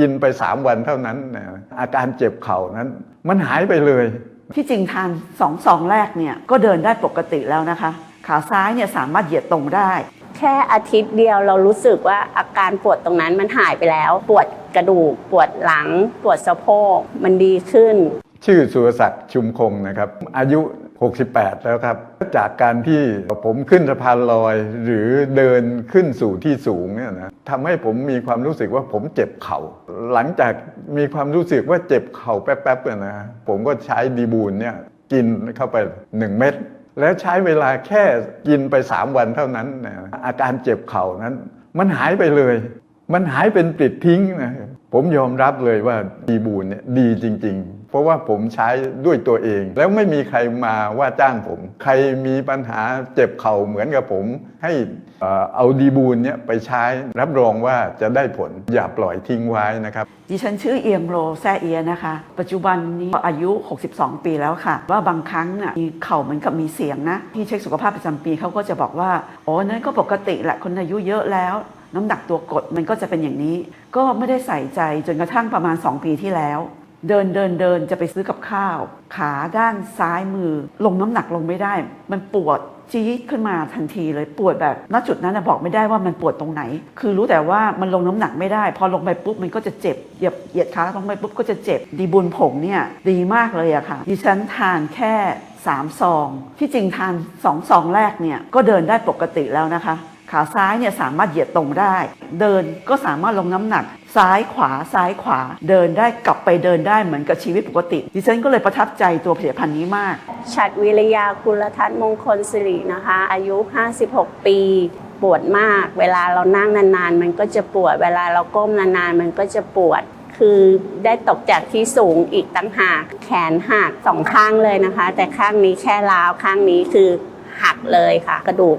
กินไปสามวันเท่านั้นนะอาการเจ็บเข่านั้น มันหายไปเลย ที่จริงทานสองซองแรกเนี่ยก็เดินได้ปกติแล้วนะคะ ขาซ้ายเนี่ยสามารถเหยียดตรงได้ แค่อาทิตย์เดียวเรารู้สึกว่าอาการปวดตรงนั้นมันหายไปแล้ว ปวดกระดูก ปวดหลัง ปวดสะโพกมันดีขึ้น ชื่อสุรศักดิ์ชุมคงนะครับ อายุ 68 แล้วครับ จากการที่ผมขึ้นสะพานลอย หรือเดินขึ้นสู่ที่สูงเนี่ยนะทำให้ผมมีความรู้สึกว่าผมเจ็บเข่า หลังจากมีความรู้สึกว่าเจ็บเข่าแป๊บๆเนี่ยนะผมก็ใช้ดีบูนเนี่ยกินเข้าไป 1 เม็ดแล้วใช้เวลาแค่กินไป 3 วันเท่านั้นนะอาการเจ็บเข่านั้น มันหายไปเลย มันหายเป็นปลิดทิ้งนะผมยอมรับเลยว่าดีบูนเนี่ยดีจริง ๆ เพราะว่าผมใช้ด้วยตัวเอง แล้วไม่มีใครมาว่าจ้างผม ใครมีปัญหาเจ็บเข่าเหมือนกับผม ให้เอ่อเอาดีบูนเนี่ยไปใช้รับรองว่าจะได้ผลอย่าปล่อยทิ้งไว้นะครับดิฉันชื่อเอียงโรแซเอียนะคะ ปัจจุบันนี้อายุ 62 ปีแล้วค่ะ ว่าบางครั้งน่ะมีเข่าเหมือนกับมีเสียงนะ ที่เช็คสุขภาพประจำปีเขาก็จะบอกว่าอ๋อนั่นก็ปกติแหละคนอายุเยอะแล้วน้ำหนักตัวกดมันก็จะเป็นอย่างนี้ ก็ไม่ได้ใส่ใจจนกระทั่งประมาณ 2 ปีที่แล้ว เดินเดินเดินจะไปซื้อกับข้าว ขาด้านซ้ายมือ ลงน้ำหนักลงไม่ได้ มันปวดจี๊ดขึ้นมาทันทีเลยปวดแบบณจุดนั้นนะบอกไม่ได้ว่ามันปวดตรงไหน คือรู้แต่ว่ามันลงน้ำหนักไม่ได้ พอลงไปปุ๊บมันก็จะเจ็บเหยียบเหยียดขาลงไปปุ๊บก็จะเจ็บ ดีบุญผงเนี่ยดีมากเลยอะค่ะ ดิฉันทานแค่3ซอง ที่จริงทาน2ซองแรกเนี่ยก็เดินได้ปกติแล้วนะคะ ขาซ้ายเนี่ยสามารถเหยียดตรงได้ เดินก็สามารถลงน้ำหนัก ซ้ายขวาซ้ายขวา เดินได้กลับไปเดินได้เหมือนกับชีวิตปกติ ดิฉันก็เลยประทับใจตัวผลิตภัณฑ์นี้มาก ฉัดวิริยากุลทัศน์มงคลสิรินะคะ อายุ 56 ปีปวดมาก เวลาเรานั่งนานๆ มันก็จะปวด เวลาเราก้มนานๆ มันก็จะปวด คือได้ตกจากที่สูงอีกตั้งหาก แขนหักสองข้างเลยนะคะ แต่ข้างนี้แค่ล้าวข้างนี้คือหักเลยค่ะ กระดูก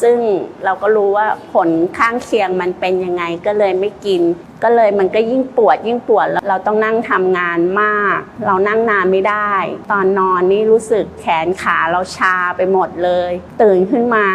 ซึ่งเราก็รู้ว่าผลข้างเคียงมันเป็นยังไงก็เลยไม่กิน ก็เลยมันก็ยิ่งปวดยิ่งปวดแล้วเราต้องนั่งทำงานมาก เรานั่งนานไม่ได้ ตอนนอนนี่รู้สึกแขนขาเราชาไปหมดเลย ตื่นขึ้นมา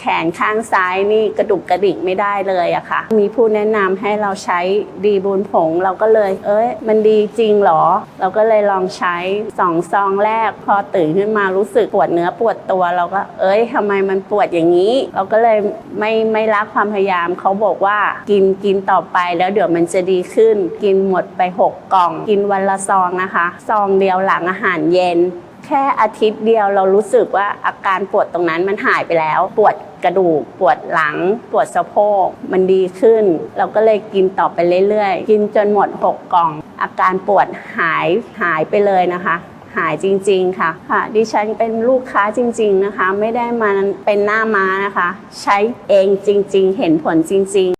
แขนข้างซ้ายนี่กระดุกกระดิกไม่ได้เลยอะค่ะ มีผู้แนะนำให้เราใช้ดีบูนผงเราก็เลย เอ้ย มันดีจริงเหรอ เราก็เลยลองใช้สองซองแรก พอตื่นขึ้นมารู้สึกปวดเนื้อปวดตัวเราก็ เอ้ยทำไมมันปวดอย่างนี้ เราก็เลยไม่ไม่รักความพยายามเขาบอกว่ากินกินต่อไปแล้วเดี๋ยวมันจะดีขึ้น กินหมดไปหกกล่อง กินวันละซองนะคะ ซองเดียวหลังอาหารเย็น แค่อาทิตย์เดียวเรารู้สึกว่าอาการปวดตรงนั้นมันหายไปแล้ว ปวด กระดูก ปวดหลัง ปวดสะโพก มันดีขึ้น เราก็เลยกินต่อไปเรื่อยๆ กินจนหมด 6 กล่อง อาการปวดหายหายไปเลยนะคะหายจริง ๆ ค่ะ ค่ะ ดิฉันเป็นลูกค้าจริง ๆ นะคะ ไม่ได้มาเป็นหน้าม้านะคะ ใช้เองจริง ๆ เห็นผลจริง ๆ